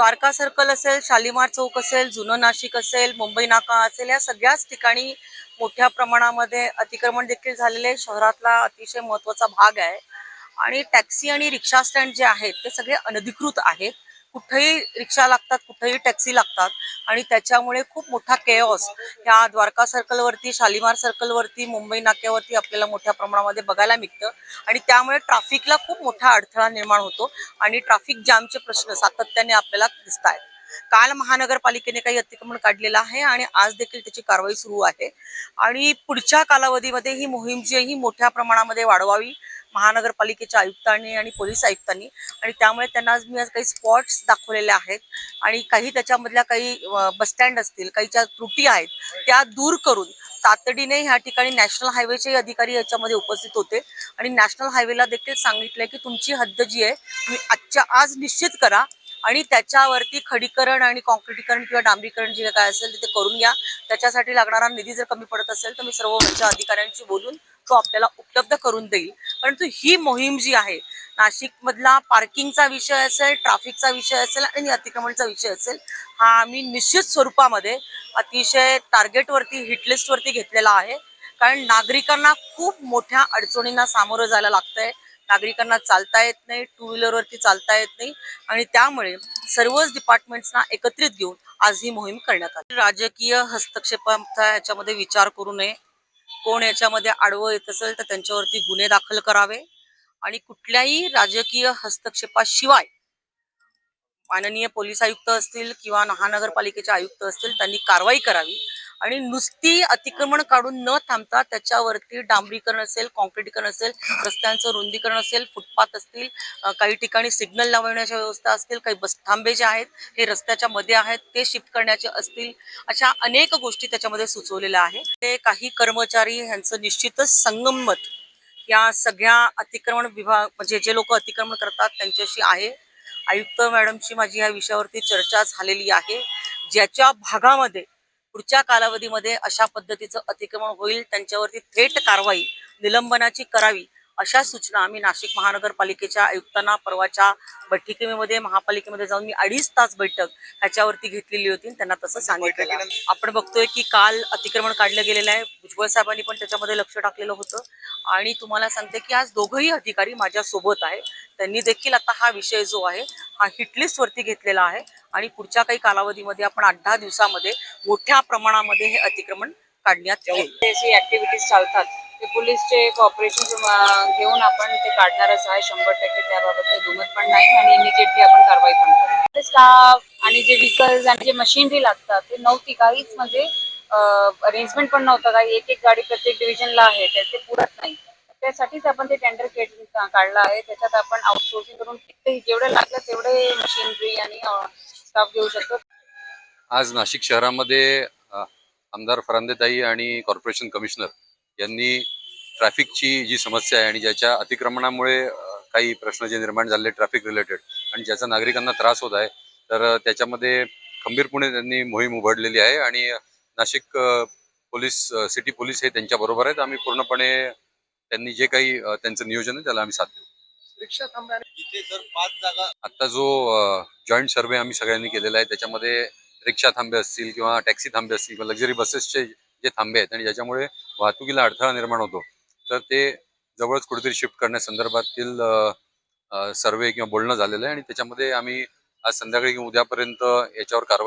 Dwarka circle असेल शालिमार चौक असेल जुनं नाशिक असेल मुंबई नाका असेल या सगळ्याच ठिकाणी मोठ्या प्रमाणामध्ये अतिक्रमण देखील झालेले शहरातला अतिशय महत्त्वाचा भाग आहे. आणि टॅक्सी आणि रिक्षा स्टँड जे आहेत ते सगळे अनधिकृत आहेत. कुठेही रिक्षा लागतात कुठेही टॅक्सी लागतात आणि त्याच्यामुळे खूप मोठा केओस ह्या द्वारका सर्कलवरती शालिमार सर्कलवरती मुंबई नाक्यावरती आपल्याला मोठ्या प्रमाणामध्ये बघायला मिळतं. आणि त्यामुळे ट्रॅफिकला खूप मोठा अडथळा निर्माण होतो आणि ट्रॅफिक जामचे प्रश्न सातत्याने आपल्याला दिसत आहेत काल महानगरपालिकेने काही अतिक्रमण काढलेलं आहे आणि आज देखील त्याची कारवाई सुरू आहे. आणि पुढच्या कालावधीमध्ये ही मोहीम जी आहे ही मोठ्या प्रमाणामध्ये वाढवावी महानगरपालिकेच्या आयुक्तांनी आणि पोलीस आयुक्तांनी. आणि त्यामुळे त्यांना आज मी आज काही स्पॉट्स दाखवलेले आहेत. आणि काही त्याच्यामधल्या काही बसस्टँड असतील काही ज्या त्रुटी आहेत त्या दूर करून तातडीने ह्या ठिकाणी नॅशनल हायवेचे अधिकारी याच्यामध्ये उपस्थित होते. आणि नॅशनल हायवेला देखील सांगितलंय की तुमची हद्द जी आहे तुम्ही आजच्या आज निश्चित करा. आणि त्याच्यावरती खडीकरण आणि कॉन्क्रिटीकरण किंवा डांबरीकरण जे काय असेल ते करून घ्या. त्याच्यासाठी लागणारा निधी जर कमी पडत असेल तर मी सर्व वरच्या अधिकाऱ्यांशी बोलून तो आपल्याला उपलब्ध करून देईल. परंतु ही मोहीम जी आहे नाशिकमधला पार्किंगचा विषय असेल ट्रॅफिकचा विषय असेल आणि अतिक्रमणचा विषय असेल हा आम्ही निश्चित स्वरूपामध्ये अतिशय टार्गेटवरती हिटलिस्टवरती घेतलेला आहे. कारण नागरिकांना खूप मोठ्या अडचणींना सामोरं जायला लागतंय. नागरिकांना चालता येत नाही टू व्हीलरवरती चालता येत नाही आणि त्यामुळे सर्वच डिपार्टमेंट्सना एकत्रित घेऊन आज ही मोहीम करण्यात आली. राजकीय हस्तक्षेपाचा याच्यामध्ये विचार करू नये. कोण याच्यामध्ये आडवं येत असेल तर त्यांच्यावरती गुन्हे दाखल करावे आणि कुठल्याही राजकीय हस्तक्षेपाशिवाय माननीय पोलीस आयुक्त असतील किंवा महानगरपालिकेचे आयुक्त असतील त्यांनी कारवाई करावी. आणि नुसती अतिक्रमण काढून न थांबता त्याच्यावरती डांबरीकरण असेल कॉन्क्रिटीकरण असेल रस्त्यांचं रुंदीकरण असेल फुटपाथ असतील काही ठिकाणी सिग्नल लावण्याच्या व्यवस्था असतील काही बस थांबे जे आहेत हे रस्त्याच्या मध्ये आहेत ते शिफ्ट करण्याचे असतील अशा अनेक गोष्टी त्याच्यामध्ये सुचवलेल्या आहेत. ते काही कर्मचारी ह्यांचं निश्चितच संगमत या सगळ्या अतिक्रमण विभाग म्हणजे जे लोक अतिक्रमण करतात त्यांच्याशी आहे. आयुक्त मॅडमची माझी या विषयावरती चर्चा झालेली आहे. ज्याच्या भागामध्ये पुढच्या कालावधीमध्ये अशा पद्धतीचं अतिक्रमण होईल त्यांच्यावरती थेट कारवाई निलंबनाची करावी अशा सूचना आम्ही नाशिक महानगरपालिकेच्या आयुक्तांना परवाच्या बैठकीमध्ये महापालिकेमध्ये जाऊन मी अडीच तास बैठक ह्याच्यावरती घेतलेली होती त्यांना तसं सांगितलं आपण बघतोय की काल अतिक्रमण काढलं गेलेलं आहे. भुजबळ साहेबांनी पण त्याच्यामध्ये लक्ष टाकलेलं होतं. आणि तुम्हाला सांगते की आज दोघंही अधिकारी माझ्या सोबत आहे त्यांनी देखील आता हा विषय जो आहे हा हिटलिस्ट वरती घेतलेला आहे. आणि पुढच्या काही कालावधीमध्ये आपण आठ दहा दिवसामध्ये मोठ्या प्रमाणामध्ये हे अतिक्रमण काढण्यात येईल. ऍक्टिव्हिटीज चालतात ते पोलीसचे कॉपरेशन घेऊन आपण ते काढणारच आहे. शंभर टक्के त्याबाबत काही दुमत पण नाही आणि इमिजिएटली आपण कारवाई पण करू. स्टाफ आणि जे व्हीकल्स आणि जे मशिनरी लागतात ते नव्हती काहीच म्हणजे अरेंजमेंट पण नव्हतं. काही एक एक गाडी प्रत्येक डिव्हिजनला आहे त्याचे ते पुरत नाही. त्यासाठीच आपण ते टेंडर काढला आहे. त्याच्यात आपण आउटसोर्सिंग करून जेवढे लागलं तेवढे मशिनरी आणि स्टाफ घेऊ शकतो. आज नाशिक शहरामध्ये आमदार फरांदेताई आणि कॉर्पोरेशन कमिशनर यांनी ट्रॅफिकची जी समस्या आहे आणि ज्याच्या अतिक्रमणामुळे काही प्रश्न जे निर्माण झाले ट्रॅफिक रिलेटेड आणि ज्याचा नागरिकांना त्रास होत आहे तर त्याच्यामध्ये खंबीरपणे त्यांनी मोहीम उघडलेली आहे आणि नाशिक पोलीस सिटी पोलीस हे त्यांच्याबरोबर आहेत. आम्ही पूर्णपणे त्यांनी जे काही त्यांचं नियोजन आहे त्याला आम्ही साथ देऊ. रिक्षा थांबण्याने जिथे जर पाच जागा आता जो जॉईंट सर्वे आम्ही सगळ्यांनी केलेला आहे त्याच्यामध्ये रिक्षा थांबे असतील किंवा टॅक्सी थांबे असतील किंवा लक्झरी बसेसचे जे थांबे आहेत आणि ज्याच्यामुळे वाहतुकीला अडथळा निर्माण होतो तर ते जवळच कुठेतरी शिफ्ट करण्यासंदर्भातील सर्वे किंवा बोलणं झालेलं आहे आणि त्याच्यामध्ये आम्ही आज संध्याकाळी किंवा उद्यापर्यंत याच्यावर कारवाई